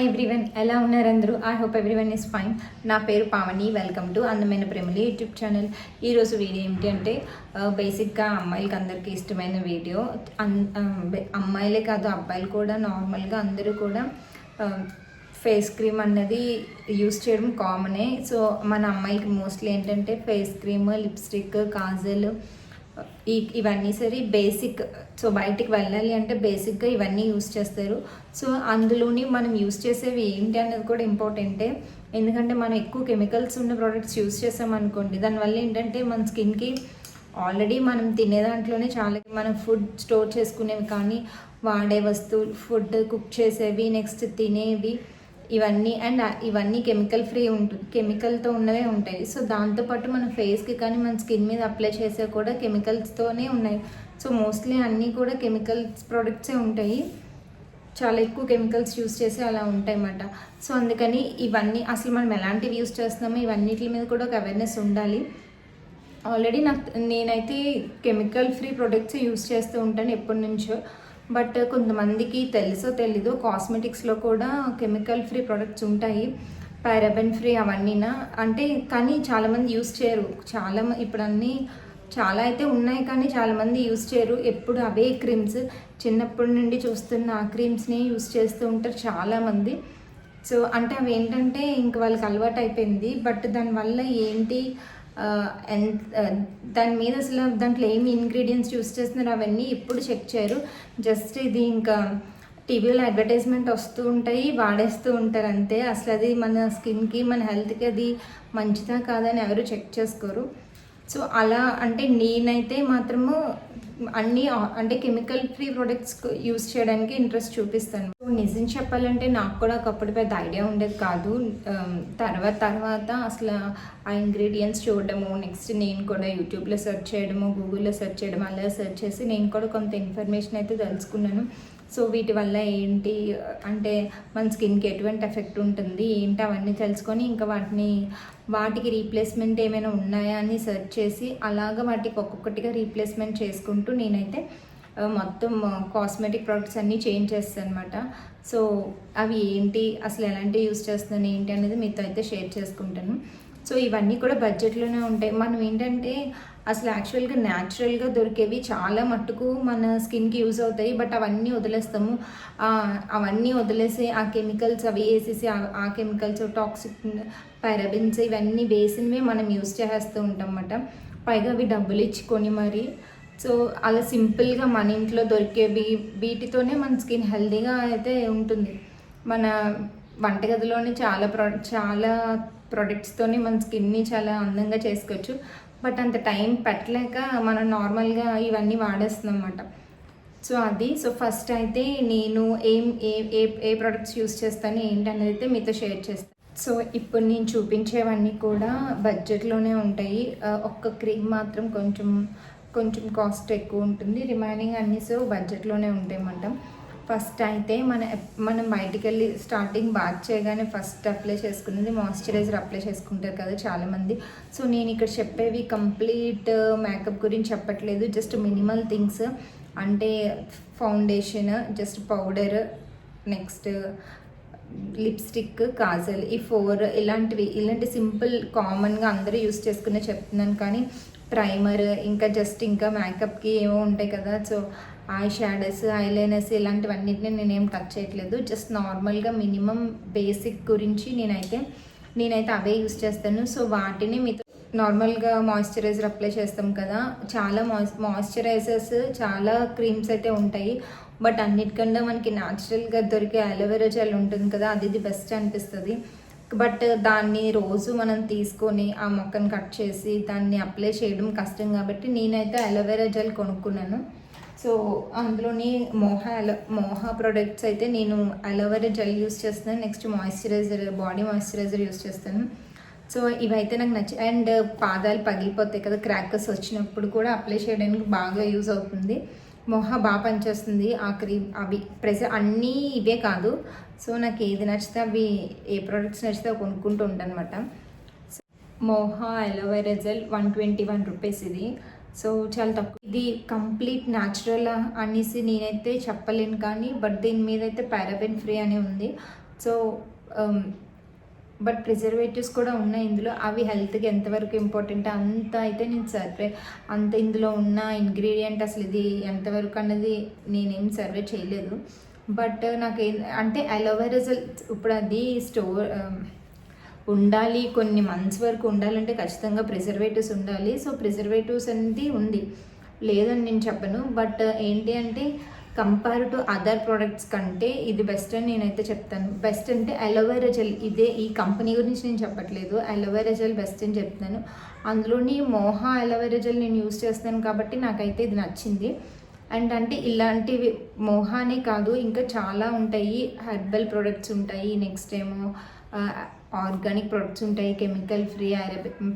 Hi everyone ఎలా ఉన్నారు అందరూ? I hope everyone is fine నా పేరు పావని. వెల్కమ్ టు అందమైన ప్రేమలి యూట్యూబ్ ఛానల్ ఈరోజు వీడియో ఏంటి అంటే బేసిక్గా అమ్మాయిలకి అందరికీ ఇష్టమైన వీడియో. అన్ అమ్మాయిలే కాదు అబ్బాయిలు కూడా నార్మల్గా అందరూ కూడా ఫేస్ క్రీమ్ అన్నది యూస్ చేయడం కామనే సో మన అమ్మాయిలకి మోస్ట్లీ ఏంటంటే ఫేస్ క్రీమ్ లిప్స్టిక్ కాజల్ ఇవన్నీ సరే బేసిక్ సో బయటికి వెళ్ళాలి అంటే బేసిక్గా ఇవన్నీ యూస్ చేస్తారు. సో అందులోని మనం యూస్ చేసేవి ఏంటి అనేది కూడా ఇంపార్టెంటే ఎందుకంటే మనం ఎక్కువ కెమికల్స్ ఉన్న ప్రోడక్ట్స్ యూస్ చేసామనుకోండి దానివల్ల ఏంటంటే మన స్కిన్కి ఆల్రెడీ మనం తినే దాంట్లోనే చాలా మనం ఫుడ్ స్టోర్ చేసుకునేవి కానీ వాడే వస్తువులు ఫుడ్ కుక్ చేసేవి నెక్స్ట్ తినేవి ఇవన్నీ అండ్ ఇవన్నీ కెమికల్ ఫ్రీ ఉంటుంది కెమికల్తో ఉన్నవే ఉంటాయి. సో దాంతోపాటు మన ఫేస్కి కానీ మన స్కిన్ మీద అప్లై చేసే కూడా కెమికల్స్తోనే ఉన్నాయి. సో మోస్ట్లీ అన్నీ కూడా కెమికల్స్ ప్రోడక్ట్సే ఉంటాయి. చాలా ఎక్కువ కెమికల్స్ యూస్ చేసి అలా ఉంటాయి అన్నమాట సో అందుకని ఇవన్నీ అసలు మనం ఎలాంటివి యూస్ చేస్తున్నామో ఇవన్నిటి మీద కూడా ఒక అవేర్నెస్ ఉండాలి. ఆల్రెడీ నాకు నేనైతే కెమికల్ ఫ్రీ ప్రొడక్ట్స్ యూస్ చేస్తూ ఉంటాను ఎప్పటి నుంచో. బట్ కొంతమందికి తెలుసో తెలీదు కాస్మెటిక్స్లో కూడా కెమికల్ ఫ్రీ ప్రొడక్ట్స్ ఉంటాయి. పారాబెన్ ఫ్రీ అవన్నీనా. అంటే కానీ చాలామంది యూస్ చేయరు. చాలా ఇప్పుడన్నీ ఇప్పుడు అన్నీ చాలా అయితే ఉన్నాయి కానీ చాలామంది యూస్ చేయరు. ఎప్పుడు అవే క్రీమ్స్. చిన్నప్పటి నుండి చూస్తున్న ఆ క్రీమ్స్ని యూస్ చేస్తూ ఉంటారు చాలామంది. సో అంటే అవి ఏంటంటే ఇంక వాళ్ళకి అలవాటు అయిపోయింది బట్ దానివల్ల ఏంటి Uh, uh, దాని మీద అసలు దాంట్లో ఏమి ఇంగ్రీడియంట్స్ యూస్ చేస్తున్నారు అవన్నీ ఎప్పుడు చెక్ చేయరు. జస్ట్ ఇది ఇంకా టీవీలో అడ్వర్టైజ్మెంట్ వస్తూ ఉంటాయి వాడేస్తూ ఉంటారు అంతే. అసలు అది మన స్కిన్కి మన హెల్త్కి అది మంచిదా కాదని ఎవరు చెక్ చేసుకోరు. సో అలా అంటే నేనైతే మాత్రము అన్ని అంటే కెమికల్ ఫ్రీ ప్రొడక్ట్స్ యూస్ చేయడానికి ఇంట్రెస్ట్ చూపిస్తాను. నిజం చెప్పాలంటే నాకు కూడా ఒకప్పుడు పెద్ద ఐడియా ఉండేది కాదు. తర్వాత తర్వాత అసలు ఆ ఇంగ్రీడియంట్స్ చూడడము నెక్స్ట్ నేను కూడా యూట్యూబ్లో సెర్చ్ చేయడము గూగుల్లో సెర్చ్ చేయడం అలా సెర్చ్ చేసి నేను కూడా కొంత ఇన్ఫర్మేషన్ అయితే తెలుసుకున్నాను. సో వీటి వల్ల ఏంటి? అంటే మన స్కిన్కి ఎటువంటి ఎఫెక్ట్ ఉంటుంది? ఏంటి? అవన్నీ తెలుసుకొని ఇంకా వాటిని వాటికి రీప్లేస్మెంట్ ఏమైనా ఉన్నాయా అని సెర్చ్ చేసి అలాగ వాటికి ఒక్కొక్కటిగా రీప్లేస్మెంట్ చేసుకుంటూ నేనైతే మొత్తం కాస్మెటిక్ ప్రొడక్ట్స్ అన్నీ చేంజ్ చేస్తాను అనమాట సో అవి ఏంటి? అసలు ఎలాంటివి యూస్ చేస్తున్నాను? ఏంటి? అనేది మీతో అయితే షేర్ చేసుకుంటాను. సో ఇవన్నీ కూడా బడ్జెట్లోనే ఉంటాయి. మనం ఏంటంటే అసలు యాక్చువల్గా న్యాచురల్గా దొరికేవి చాలా మట్టుకు మన స్కిన్కి యూజ్ అవుతాయి. బట్ అవన్నీ వదిలేస్తాము. అవన్నీ వదిలేసి ఆ కెమికల్స్ అవి వేసేసి ఆ- కెమికల్స్ టాక్సిక్ పారాబిన్స్ ఇవన్నీ వేసినవే మనం యూజ్ చేస్తూ ఉంటాం అన్నమాట పైగా అవి డబ్బులు ఇచ్చుకొని మరి. సో అలా సింపుల్గా మన ఇంట్లో దొరికేవి వీటితోనే మన స్కిన్ హెల్దీగా అయితే ఉంటుంది. మన వంటగదిలోని చాలా ప్రో చాలా ప్రొడక్ట్స్తోని మన స్కిన్ని చాలా అందంగా చేసుకోవచ్చు. బట్ అంత టైం పెట్టలేక మనం నార్మల్గా ఇవన్నీ వాడేస్తున్నాం అన్నమాట సో అది సో ఫస్ట్ అయితే నేను ఏం ఏ ఏ ఏ ప్రొడక్ట్స్ యూస్ చేస్తాను ఏంటనేది అయితే మీతో షేర్ చేస్తాను. సో ఇప్పుడు నేను చూపించేవన్నీ కూడా బడ్జెట్లోనే ఉంటాయి. ఒక్క క్రీమ్ మాత్రం కొంచెం కొంచెం కాస్ట్ ఎక్కువ ఉంటుంది. రిమైనింగ్ అన్నీ సో బడ్జెట్లోనే ఉంటాయి అన్నమాట ఫస్ట్ అయితే మన మనం బయటికి వెళ్ళి స్టార్టింగ్ బాత్ చేయగానే ఫస్ట్ అప్లై చేసుకునేది మాయిశ్చరైజర్ అప్లై చేసుకుంటారు కదా చాలామంది. సో నేను ఇక్కడ చెప్పేవి కంప్లీట్ మేకప్ గురించి చెప్పట్లేదు. Just minimal things. అంటే foundation just powder next lipstick kajal ఈ ఫోర్ ఇలాంటివి. ఇలాంటి సింపుల్ కామన్గా అందరూ యూస్ చేసుకునే చెప్తున్నాను కానీ ప్రైమర్ ఇంకా జస్ట్ ఇంకా మేకప్కి ఏమో ఉంటాయి కదా. సో ఐ షాడోస్ ఐలైనర్స్ ఇలాంటివన్నిటిని నేనేం టచ్ చేయట్లేదు. జస్ట్ నార్మల్గా మినిమం బేసిక్ గురించి నేనైతే నేనైతే అవే యూస్ చేస్తాను. సో వాటిని మీతో నార్మల్గా మాయిశ్చరైజర్ అప్లై చేస్తాం కదా. చాలా మాయిస్ మాయిశ్చరైజర్స్ చాలా క్రీమ్స్ అయితే ఉంటాయి. బట్ అన్నిటికన్నా మనకి న్యాచురల్గా దొరికే అలోవెరా జెల్ ఉంటుంది కదా అది ఇది బెస్ట్ అనిపిస్తుంది. బట్ దాన్ని రోజు మనం తీసుకొని ఆ మొక్కను కట్ చేసి దాన్ని అప్లై చేయడం కష్టం కాబట్టి నేనైతే అలోవెరా జెల్ కొనుక్కున్నాను. సో అందులోని మోహ అలో మోహ ప్రొడక్ట్స్ అయితే నేను అలోవెరా జెల్ యూస్ చేస్తాను. Next moisturiser body moisturiser use చేస్తాను. సో ఇవైతే నాకు నచ్చి అండ్ పాదాలు పగిలిపోతాయి కదా క్రాకర్స్ వచ్చినప్పుడు కూడా అప్లై చేయడానికి బాగా యూజ్ అవుతుంది. మొహ బాగా పనిచేస్తుంది ఆ క్రీమ్ అవి ప్రెస అన్నీ ఇవే కాదు. సో నాకు ఏది నచ్చితే అవి ఏ ప్రోడక్ట్స్ నచ్చితే అవి కొనుక్కుంటూ ఉంటాను అనమాట Moha aloe vera gel one twenty one rupees ఇది. సో చాలా తక్కువ ఇది కంప్లీట్ న్యాచురల్ అనేసి నేనైతే చెప్పలేను కానీ బట్ దీని మీద అయితే పారాబెన్ ఫ్రీ అని ఉంది. సో బట్ ప్రిజర్వేటివ్స్ కూడా ఉన్నాయి ఇందులో. అవి హెల్త్కి ఎంతవరకు ఇంపార్టెంట్ అంత అయితే నేను సర్వే అంత ఇందులో ఉన్న ఇంగ్రీడియంట్ అసలు ఇది ఎంతవరకు అన్నది నేనేం సర్వే చేయలేదు. బట్ నాకు అంటే అలోవెరా ఇప్పుడు అది స్టోర్ ఉండాలి కొన్ని మంత్స్ వరకు ఉండాలంటే ఖచ్చితంగా ప్రిజర్వేటివ్స్ ఉండాలి. సో ప్రిజర్వేటివ్స్ అనేది ఉంది. లేదని నేను చెప్పను. బట్ uh, ఏంటి అంటే కంపేర్ టు అదర్ ప్రోడక్ట్స్ కంటే ఇది బెస్ట్ అని నేనైతే చెప్తాను. బెస్ట్ అంటే అలోవెరా జెల్ ఇదే ఈ కంపెనీ గురించి నేను చెప్పట్లేదు. అలోవెరా జెల్ బెస్ట్ అని చెప్తాను. అందులోని మోహా అలోవెరా జెల్ నేను యూస్ చేస్తాను కాబట్టి నాకైతే ఇది నచ్చింది. అండ్ అంటే ఇలాంటివి మోహానే కాదు ఇంకా చాలా ఉంటాయి. హెర్బల్ ప్రొడక్ట్స్ ఉంటాయి. నెక్స్ట్ ఏమో uh, ఆర్గానిక్ ప్రొడక్ట్స్ ఉంటాయి chemical free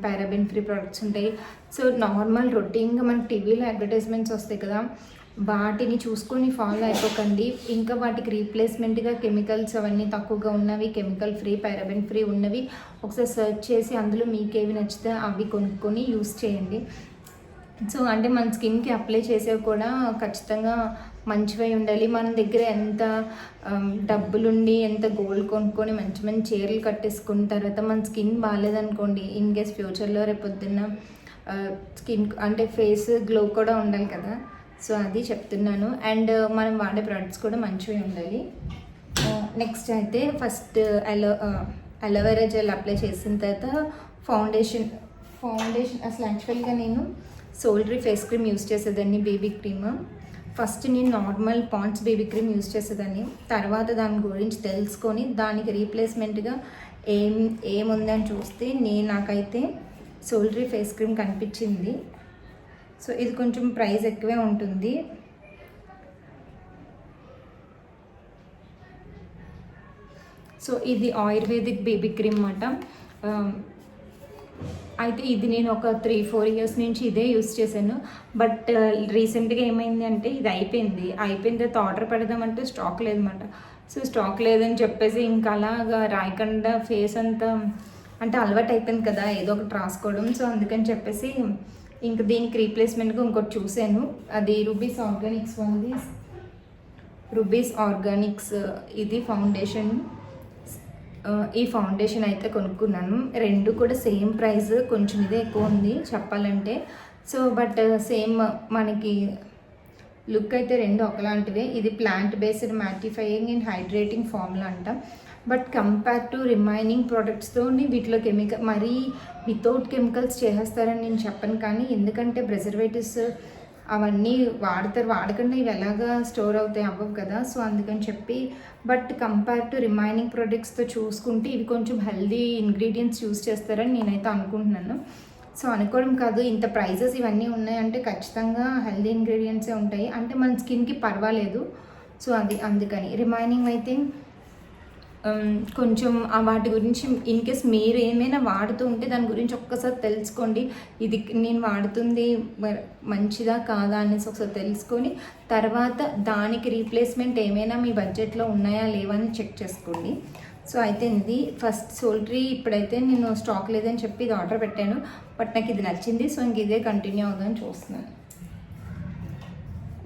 paraben free products ఉంటాయి. సో నార్మల్ రొటీన్గా మనకి టీవీలో అడ్వర్టైజ్మెంట్స్ వస్తాయి కదా వాటిని చూసుకొని ఫాలో అయిపోకండి. ఇంకా వాటికి రీప్లేస్మెంట్గా కెమికల్స్ అవన్నీ తక్కువగా ఉన్నవి కెమికల్ ఫ్రీ పారాబిన్ ఫ్రీ ఉన్నవి ఒకసారి సెర్చ్ చేసి అందులో మీకు ఏవి నచ్చితే అవి కొనుక్కొని యూస్ చేయండి. సో అంటే మన స్కిన్కి అప్లై చేసేవి కూడా ఖచ్చితంగా మంచివై ఉండాలి. మన దగ్గర ఎంత డబ్బులుండి ఎంత గోల్డ్ కొనుక్కొని మంచి మంచి చీరలు కట్టేసుకున్న తర్వాత మన స్కిన్ బాగాలేదనుకోండి ఇన్ కేస్ ఫ్యూచర్లో రేపొద్దున్న స్కిన్ అంటే ఫేస్ గ్లో కూడా ఉండాలి కదా. సో అది చెప్తున్నాను. అండ్ మనం వాడే ప్రొడక్ట్స్ కూడా మంచివి ఉండాలి. నెక్స్ట్ అయితే first aloe aloe vera gel apply చేసిన తర్వాత ఫౌండేషన్ ఫౌండేషన్ అసలు యాక్చువల్గా నేను సోల్డరీ ఫేస్ క్రీమ్ యూస్ చేసేదాన్ని బేబీ క్రీమ్. ఫస్ట్ నేను normal Pond's baby cream use చేసేదాన్ని. తర్వాత దాని గురించి తెలుసుకొని దానికి రీప్లేస్మెంట్గా ఏం ఏముందని చూస్తే నేను నాకైతే సోల్డరీ ఫేస్ క్రీమ్ కనిపించింది. సో ఇది కొంచెం ప్రైస్ ఎక్కువే ఉంటుంది. సో ఇది ఆయుర్వేదిక్ బేబీ క్రీమ్ అన్నమాట. అయితే ఇది నేను ఒక త్రీ ఫోర్ ఇయర్స్ నుంచి ఇదే యూస్ చేశాను. బట్ రీసెంట్గా uh, ఏమైంది అంటే ఇది అయిపోయింది. అయిపోయిన తర్వాత ఆర్డర్ పెడదామంటే స్టాక్ లేదన్నమాట. సో స్టాక్ లేదని చెప్పేసి ఇంకా అలాగా రాయకుండా ఫేస్ అంతా అంటే అలవాటు అయిపోయింది కదా ఏదో ఒకటి రాసుకోవడం. సో అందుకని చెప్పేసి ఇంక దీనికి రీప్లేస్మెంట్గా ఇంకోటి చూశాను. అది రూబీస్ ఆర్గానిక్స్ వాళ్ళది. రుబీస్ ఆర్గానిక్స్ ఇది ఫౌండేషన్ ఈ ఫౌండేషన్ అయితే కొనుక్కున్నాను. రెండు కూడా సేమ్ ప్రైస్ కొంచెం ఇదే ఎక్కువ ఉంది చెప్పాలంటే. సో బట్ సేమ్ మనకి లుక్ అయితే రెండు ఒకలాంటివే. ఇది plant based mattifying and hydrating formula అంట. బట్ కంపేర్ టు రిమైనింగ్ ప్రోడక్ట్స్తో వీటిలో కెమికల్ మరీ వితౌట్ కెమికల్స్ చేసేస్తారని నేను చెప్పను. కానీ ఎందుకంటే ప్రిజర్వేటివ్స్ అవన్నీ వాడతారు. వాడకుండా ఇవి ఎలాగా స్టోర్ అవుతాయి అవ్వవు కదా. సో అందుకని చెప్పి బట్ కంపేర్ టు రిమైనింగ్ ప్రొడక్ట్స్తో చూసుకుంటే ఇవి కొంచెం హెల్దీ ఇంగ్రీడియంట్స్ యూస్ చేస్తారని నేనైతే అనుకుంటున్నాను. సో అనుకోవడం కాదు. ఇంత ప్రైజెస్ ఇవన్నీ ఉన్నాయంటే ఖచ్చితంగా హెల్దీ ఇంగ్రీడియంట్సే ఉంటాయి. అంటే మన స్కిన్కి పర్వాలేదు. సో అది అందుకని. రిమైనింగ్ అయితే కొంచెం ఆ వాటి గురించి ఇన్ కేస్ మీరు ఏమైనా వాడుతూ ఉంటే దాని గురించి ఒక్కసారి తెలుసుకోండి. ఇది నేను వాడుతుంది మంచిదా కాదా అనేసి ఒకసారి తెలుసుకొని తర్వాత దానికి రీప్లేస్మెంట్ ఏమైనా మీ బడ్జెట్లో ఉన్నాయా లేవా అని చెక్ చేసుకోండి. సో అయితే ఇది ఫస్ట్ సోల్టరీ ఇప్పుడైతే నేను స్టాక్ లేదని చెప్పి ఇది ఆర్డర్ పెట్టాను. బట్ నాకు ఇది నచ్చింది సో ఇంక ఇదే కంటిన్యూ అవుతుందని చూస్తున్నాను.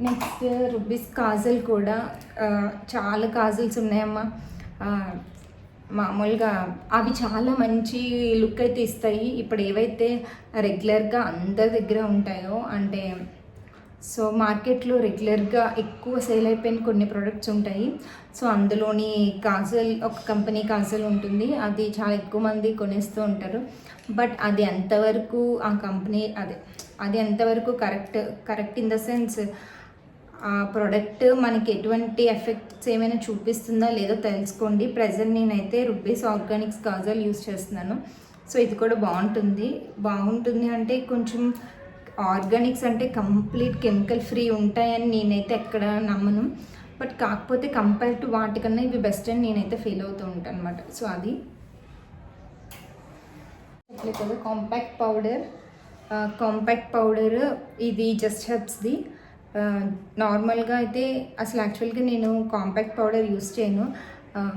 నెక్స్ట్ రుబీస్ కాజల్ కూడా చాలా కాజల్స్ ఉన్నాయమ్మా. మామూలుగా అవి చాలా మంచి లుక్ అయితే ఇస్తాయి. ఇప్పుడు ఏవైతే రెగ్యులర్గా అందరి దగ్గర ఉంటాయో అంటే సో మార్కెట్లో రెగ్యులర్గా ఎక్కువ సేల్ అయిపోయిన కొన్ని ప్రొడక్ట్స్ ఉంటాయి. సో అందులోని కాజల్ ఒక కంపెనీ కాజల్ ఉంటుంది. అది చాలా ఎక్కువ మంది కొనేస్తూ ఉంటారు. బట్ అది ఎంతవరకు ఆ కంపెనీ అదే అది ఎంతవరకు correct correct in the sense product మనకి ఎటువంటి ఎఫెక్ట్స్ ఏమైనా చూపిస్తుందా లేదో తెలుసుకోండి. ప్రజెంట్ నేనైతే రుబ్బీస్ ఆర్గానిక్స్ కాజల్ యూస్ చేస్తున్నాను. సో ఇది కూడా బాగుంటుంది. బాగుంటుంది అంటే కొంచెం ఆర్గానిక్స్ అంటే కంప్లీట్ కెమికల్ ఫ్రీ ఉంటాయని నేనైతే ఎక్కడ నమ్మను. బట్ కాకపోతే కంపేర్ టు వాటికన్నా ఇవి బెస్ట్ అని నేనైతే ఫీల్ అవుతూ ఉంటాను అనమాట సో అది కదా కాంపాక్ట్ పౌడర్ కాంపాక్ట్ పౌడర్ ఇది జస్ట్ హెబ్స్ది నార్మల్గా అయితే అసలు యాక్చువల్గా నేను కాంపాక్ట్ పౌడర్ యూస్ చేయను.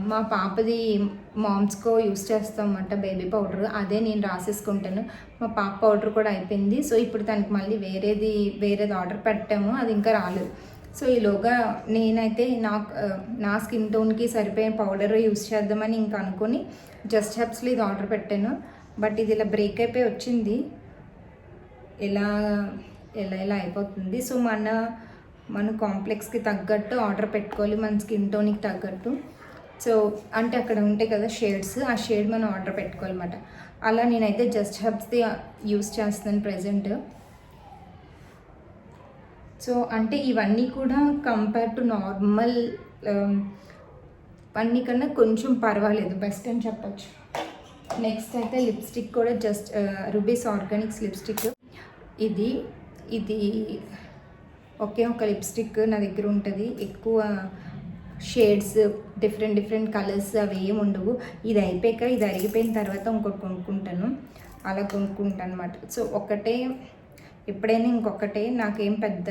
మా పాపది మామ్స్కో యూస్ చేస్తామన్నమాట బేబీ పౌడర్. అదే నేను రాసేసుకుంటాను. మా పాప పౌడర్ కూడా అయిపోయింది. సో ఇప్పుడు తనకి మళ్ళీ వేరేది వేరేది ఆర్డర్ పెట్టాము. అది ఇంకా రాలేదు. సో ఈలోగా నేనైతే నాకు నా స్కిన్ టోన్కి సరిపోయే పౌడర్ యూస్ చేద్దామని ఇంకా అనుకొని జస్ట్ హెప్స్లో ఇది ఆర్డర్ పెట్టాను. బట్ ఇది ఇలా బ్రేక్ అయిపోయి వచ్చింది. ఇలా ఎలా ఎలా అయిపోతుంది. సో మన మన కాంప్లెక్స్కి తగ్గట్టు ఆర్డర్ పెట్టుకోవాలి మన స్కిన్ టోన్కి తగ్గట్టు. సో అంటే అక్కడ ఉంటాయి కదా షేడ్స్ ఆ షేడ్ మనం ఆర్డర్ పెట్టుకోవాలన్నమాట. అలా నేనైతే జస్ట్ హబ్స్ది యూస్ చేస్తున్నాను ప్రజెంట్. సో అంటే ఇవన్నీ కూడా కంపేర్ టు నార్మల్ అన్నీ కన్నా కొంచెం పర్వాలేదు బెస్ట్ అని చెప్పచ్చు. నెక్స్ట్ అయితే లిప్స్టిక్ కూడా జస్ట్ రుబీస్ ఆర్గానిక్స్ లిప్స్టిక్. ఇది ఇది ఒకే ఒక లిప్స్టిక్ నా దగ్గర ఉంటుంది. ఎక్కువ షేడ్స్ డిఫరెంట్ డిఫరెంట్ కలర్స్ అవి ఏమి ఉండవు. ఇది అయిపోయాక ఇది అరిగిపోయిన తర్వాత ఇంకోటి కొనుక్కుంటాను. అలా కొనుక్కుంటాను అనమాట సో ఒకటే ఎప్పుడైనా ఇంకొకటే నాకేం పెద్ద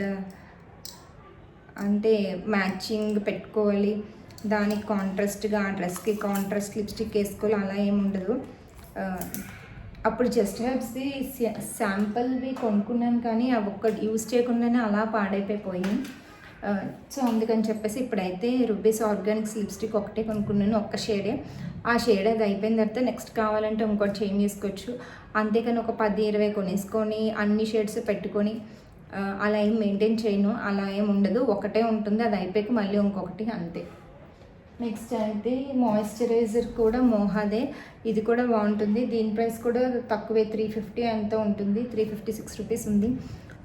అంటే మ్యాచింగ్ పెట్టుకోవాలి. దానికి కాంట్రాస్ట్గా ఆ డ్రెస్కి కాంట్రాస్ట్ లిప్స్టిక్ వేసుకోవాలి అలా ఏమి ఉండదు. అప్పుడు జస్ట్ హెబ్స్ది శాంపుల్వి కొనుక్కున్నాను కానీ అవి ఒక్కటి యూస్ చేయకుండానే అలా పాడైపోయిపోయి సో అందుకని చెప్పేసి ఇప్పుడైతే రుబీస్ ఆర్గానిక్స్ లిప్స్టిక్ ఒకటే కొనుక్కున్నాను ఒక్క షేడే ఆ షేడ్ అది అయిపోయిన తర్వాత నెక్స్ట్ కావాలంటే ఇంకోటి చేంజ్ చేసుకోవచ్చు. అంతేకాని ఒక పది ఇరవై కొనేసుకొని అన్ని షేడ్స్ పెట్టుకొని అలా ఏం మెయింటైన్ చేయను అలా ఏం ఉండదు. ఒకటే ఉంటుంది అది అయిపోయాక మళ్ళీ ఇంకొకటి అంతే. నెక్స్ట్ అయితే మాయిశ్చరైజర్ కూడా మోహాదే. ఇది కూడా బాగుంటుంది. దీని ప్రైస్ కూడా తక్కువే త్రీ ఫిఫ్టీ ఎంతో ఉంటుంది. త్రీ ఫిఫ్టీ సిక్స్ రూపీస్ ఉంది.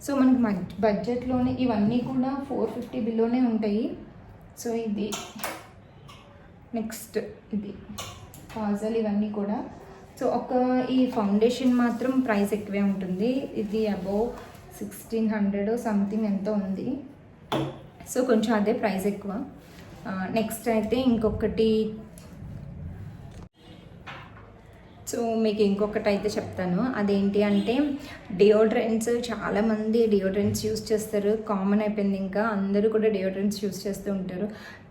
సో మనకి మడ్ బడ్జెట్లోనే ఇవన్నీ కూడా ఫోర్ ఫిఫ్టీ బిలోనే ఉంటాయి. సో ఇది నెక్స్ట్ ఇది కాజల్ ఇవన్నీ కూడా. సో ఒక ఈ ఫౌండేషన్ మాత్రం ప్రైస్ ఎక్కువే ఉంటుంది. ఇది అబౌవ్ సిక్స్టీన్ హండ్రెడ్ సంథింగ్ ఎంతో ఉంది. సో కొంచెం అదే ప్రైస్ ఎక్కువ. నెక్స్ట్ అయితే ఇంకొకటి. సో మీకు ఇంకొకటి అయితే చెప్తాను. అదేంటి అంటే డియోడ్రెంట్స్ చాలామంది డియోడ్రెంట్స్ యూస్ చేస్తారు. కామన్ అయిపోయింది ఇంకా. అందరూ కూడా డియోడ్రెంట్స్ యూస్ చేస్తూ ఉంటారు.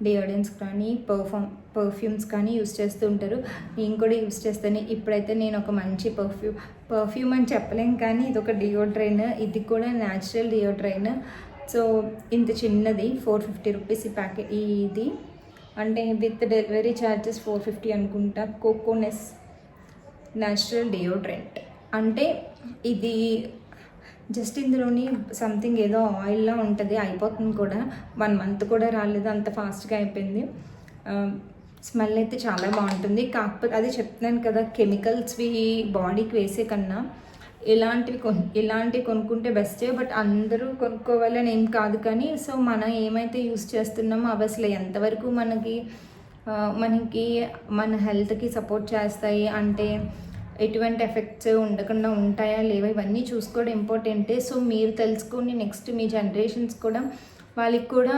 డియోడ్రెంట్స్ కానీ పర్ఫామ్ పర్ఫ్యూమ్స్ కానీ యూస్ చేస్తూ ఉంటారు. నేను కూడా యూస్ చేస్తాను. ఇప్పుడైతే నేను ఒక మంచి పర్ఫ్యూమ్ పర్ఫ్యూమ్ అని చెప్పలేం కానీ ఇది ఒక డియోడ్రైన్ ఇది కూడా న్యాచురల్ డియోడ్రైన్ సో ఇంత చిన్నది ఫోర్ ఫిఫ్టీ రూపీస్ ఈ ప్యాకెట్ ఇది. అంటే with delivery charges four fifty అనుకుంటా. కోకోనెస్ న్యాచురల్ డియోడ్రెంట్ అంటే ఇది జస్ట్ ఇందులోని సంథింగ్ ఏదో ఆయిల్లా ఉంటుంది అయిపోతుంది కూడా. వన్ మంత్ కూడా రాలేదు అంత ఫాస్ట్గా అయిపోయింది. స్మెల్ అయితే చాలా బాగుంటుంది. కాకపోతే అది చెప్తున్నాను కదా కెమికల్స్వి బాడీకి వేసే కన్నా ఇలాంటివి కొన్ ఇలాంటివి కొనుక్కుంటే బెస్టే బట్ అందరూ కొనుక్కోవాలని ఏం కాదు కానీ సో మనం ఏమైతే యూస్ చేస్తున్నామో అవి అసలు ఎంతవరకు మనకి మనకి మన హెల్త్కి సపోర్ట్ చేస్తాయి అంటే ఎటువంటి ఎఫెక్ట్స్ ఉండకుండా ఉంటాయా లేవా ఇవన్నీ చూసుకోవడం ఇంపార్టెంటే. సో మీరు తెలుసుకొని నెక్స్ట్ మీ జనరేషన్స్ కూడా వాళ్ళకి కూడా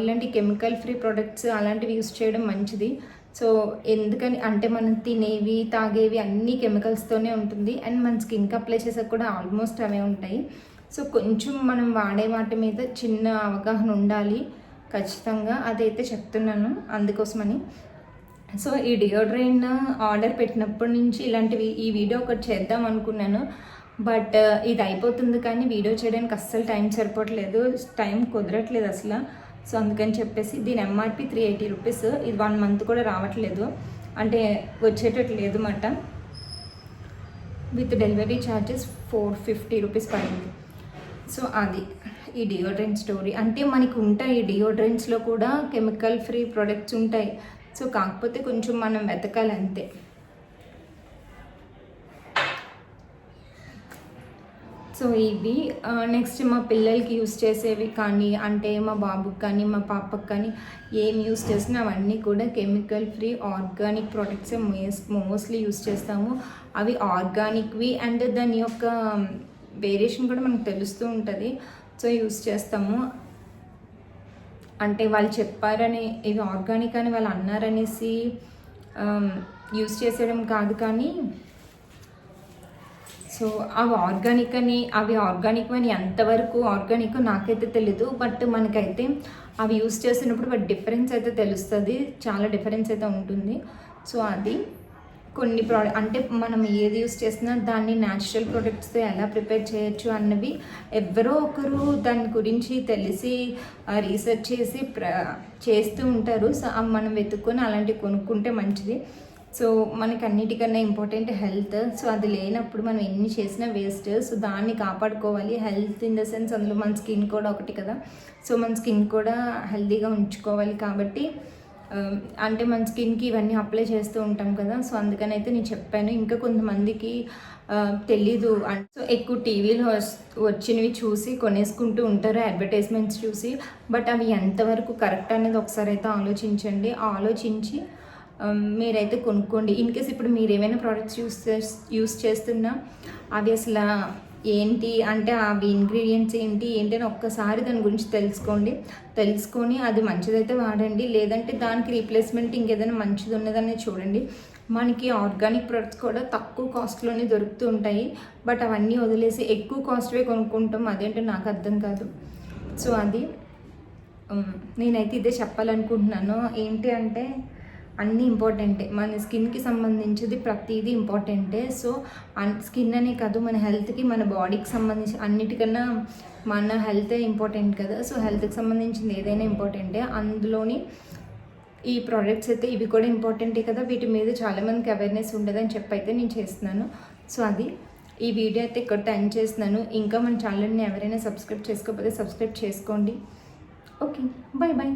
ఇలాంటి కెమికల్ ఫ్రీ ప్రొడక్ట్స్ అలాంటివి యూస్ చేయడం మంచిది. సో ఎందుకని అంటే మనం తినేవి తాగేవి అన్నీ కెమికల్స్తోనే ఉంటుంది. అండ్ మన స్కిన్ అప్లై కూడా ఆల్మోస్ట్ అవే ఉంటాయి. సో కొంచెం మనం వాడే వాటి మీద చిన్న అవగాహన ఉండాలి. ఖచ్చితంగా అదైతే చెప్తున్నాను అందుకోసమని. సో ఈ డియోడ్రైన్ ఆర్డర్ పెట్టినప్పటి నుంచి ఇలాంటివి ఈ వీడియో ఒకటి చేద్దాం అనుకున్నాను. బట్ ఇది అయిపోతుంది కానీ వీడియో చేయడానికి అస్సలు టైం సరిపోవట్లేదు. టైం కుదరట్లేదు అసలు. సో అందుకని చెప్పేసి దీని ఎంఆర్పి త్రీ ఎయిటీ రూపీస్ ఇది వన్ మంత్ కూడా రావట్లేదు. అంటే వచ్చేటట్టు లేదు అన్నమాట with delivery charges four fifty rupees పడింది. సో అది ఈ డియోడ్రెంట్ స్టోరీ అంటే మనకి ఉంటాయి ఈ డియోడ్రెంట్స్లో కూడా కెమికల్ ఫ్రీ ప్రొడక్ట్స్ ఉంటాయి. సో కాకపోతే కొంచెం మనం వెతకాలి అంతే సో ఇవి నెక్స్ట్ మా పిల్లలకి యూస్ చేసేవి కానీ అంటే మా బాబుకి కానీ మా పాపకి కానీ ఏం యూస్ చేసినా అవన్నీ కూడా chemical free organic products mostly use చేస్తాము. అవి ఆర్గానిక్వి అండ్ దాని యొక్క um, వేరియేషన్ కూడా మనకు తెలుస్తూ ఉంటుంది. సో యూస్ చేస్తాము. అంటే వాళ్ళు చెప్పారని ఇది ఆర్గానిక్ అని వాళ్ళు అన్నారనేసి um, యూస్ చేసేయడం కాదు కానీ సో అవి ఆర్గానిక్ అని అవి ఆర్గానిక్ అని ఎంతవరకు ఆర్గానిక్ నాకైతే తెలీదు బట్ మనకైతే అవి యూస్ చేసినప్పుడు బట్ డిఫరెన్స్ అయితే తెలుస్తుంది చాలా డిఫరెన్స్ అయితే ఉంటుంది. సో అది కొన్ని ప్రోడక్ట్ అంటే మనం ఏది యూస్ చేసినా దాన్ని న్యాచురల్ ప్రొడక్ట్స్తో ఎలా ప్రిపేర్ చేయొచ్చు అన్నవి ఎవరో ఒకరు దాని గురించి తెలిసి రీసెర్చ్ చేసి ప్ర చేస్తూ ఉంటారు. సో అవి మనం వెతుక్కొని అలాంటివి కొనుక్కుంటే మంచిది. సో మనకి అన్నిటికన్నా ఇంపార్టెంట్ హెల్త్ సో అది లేనప్పుడు మనం ఎన్ని చేసినా వేస్ట్ సో దాన్ని కాపాడుకోవాలి. హెల్త్ ఇన్ ద సెన్స్ అందులో మన స్కిన్ కూడా ఒకటి కదా. సో మన స్కిన్ కూడా హెల్తీగా ఉంచుకోవాలి కాబట్టి um, అంటే మన స్కిన్కి ఇవన్నీ అప్లై చేస్తూ ఉంటాం కదా. సో అందుకని అయితే నేను చెప్పాను. ఇంకా కొంతమందికి um, తెలీదు. సో ఎక్కువ టీవీలో వచ్చినవి చూసి కొనేసుకుంటూ ఉంటారు అడ్వర్టైజ్మెంట్స్ చూసి. బట్ అవి ఎంతవరకు కరెక్ట్ అనేది ఒకసారి అయితే ఆలోచించండి. ఆలోచించి Um, మీరైతే కొనుక్కోండి. ఇన్ కేస్ ఇప్పుడు మీరు ఏమైనా ప్రోడక్ట్స్ యూస్ యూస్ చేస్తున్నా అవి అసలు ఏంటి అంటే అవి ఇంగ్రీడియంట్స్ ఏంటి ఏంటి అని ఒక్కసారి దాని గురించి తెలుసుకోండి. తెలుసుకొని అది మంచిదైతే వాడండి. లేదంటే దానికి రీప్లేస్మెంట్ ఇంకేదైనా మంచిది ఉన్నదని చూడండి. మనకి ఆర్గానిక్ ప్రొడక్ట్స్ కూడా తక్కువ కాస్ట్లోనే దొరుకుతూ ఉంటాయి. బట్ అవన్నీ వదిలేసి ఎక్కువ కాస్ట్వే కొనుక్కుంటాం. అదేంటో నాకు అర్థం కాదు. సో అది um, నేనైతే ఇదే చెప్పాలనుకుంటున్నాను. ఏంటి అంటే అన్నీ ఇంపార్టెంటే. మన స్కిన్కి సంబంధించింది ప్రతిదీ ఇంపార్టెంటే. సో స్కిన్ అనే కాదు మన హెల్త్కి మన బాడీకి సంబంధించి అన్నిటికన్నా మన హెల్తే ఇంపార్టెంట్ కదా. సో హెల్త్కి సంబంధించింది ఏదైనా ఇంపార్టెంటే. అందులోని ఈ ప్రోడక్ట్స్ అయితే ఇవి కూడా ఇంపార్టెంటే కదా. వీటి మీద చాలామందికి అవేర్నెస్ ఉండదని చెప్పి అయితే నేను చేస్తున్నాను. సో అది ఈ వీడియో అయితే ఇక్కడ టైం చేస్తున్నాను. ఇంకా మన ఛానల్ని ఎవరైనా సబ్స్క్రైబ్ చేసుకోకపోతే సబ్స్క్రైబ్ చేసుకోండి. ఓకే. Bye bye